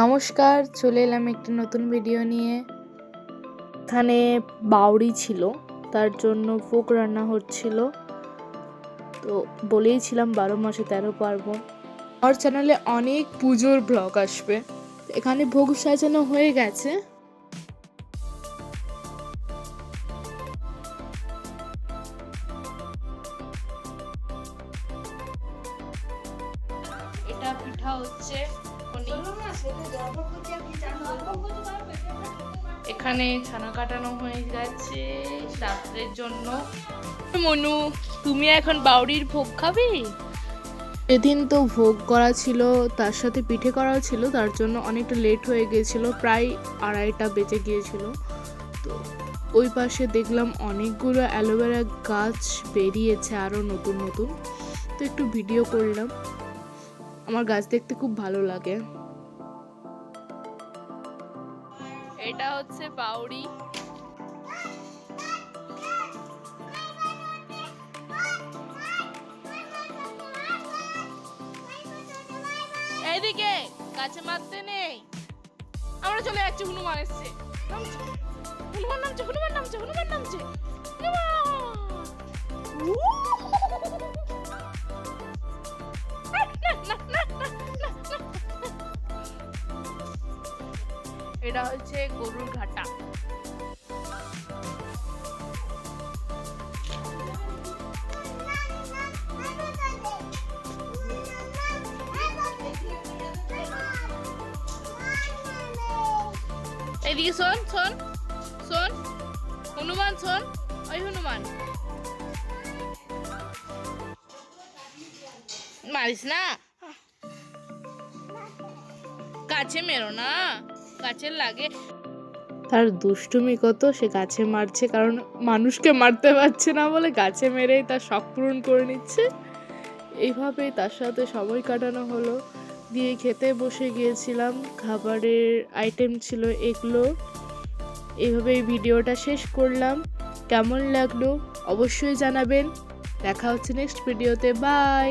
নমস্কার চলে এলাম একটি নতুন ভিডিও নিয়ে। এখানে বাউরি ছিল তার জন্য ফোক রান্না হচ্ছিল। তো বলেইছিলাম বারো মাসে তেরো পার্বণ। আমার চ্যানেলে অনেক পুজোর ব্লগ আসবে। এখানে ভোগ সাজানো হয়ে গেছে। এটা পিঠা হচ্ছে। এখানে ছানা কাটানো হয়ে যাচ্ছে রাত্রের জন্য। মনু, তুমি এখন বাউরির ভোগ খাবে? এদিন তো ভোগ করা ছিল, তার সাথে পিঠে করাও ছিল, তার জন্য অনেকটা লেট হয়ে গিয়েছিল প্রায় আড়াইটা বেজে গিয়েছিল। তো ওই পাশে দেখলাম অনেকগুলো অ্যালোভেরা গাছ বেরিয়েছে আরও নতুন নতুন। তো একটু ভিডিও করলাম। আমার গাছ দেখতে খুব ভালো লাগে। এটা হচ্ছে বাউরি এইদিকে, গাছে মারতে নেই। আমরা চলে যাচ্ছি, হনুমান এসছে। হনুমান নামছে হনুমান নামছে হনুমান নামছে। হনুমান! এটা হচ্ছে গরুর ঘাটা। এদিকে শোন শোন শোন, হনুমান, শোন, ওই হনুমান। মারিস না? কাছে মেরো না। গাছে লাগে। তার দুষ্টুমি কত, সে গাছে মারছে, কারণ মানুষকে মারতে পারছে না বলে গাছে মেরেই তার শখ পূরণ করে নিচ্ছে। এইভাবেই তার সাথে সময় কাটানো হলো। দিয়ে খেতে বসে গিয়েছিলাম, খাবারের আইটেম ছিল এগুলো। এইভাবে এই ভিডিওটা শেষ করলাম। কেমন লাগল অবশ্যই জানাবেন। দেখা হচ্ছে নেক্সট ভিডিওতে বাই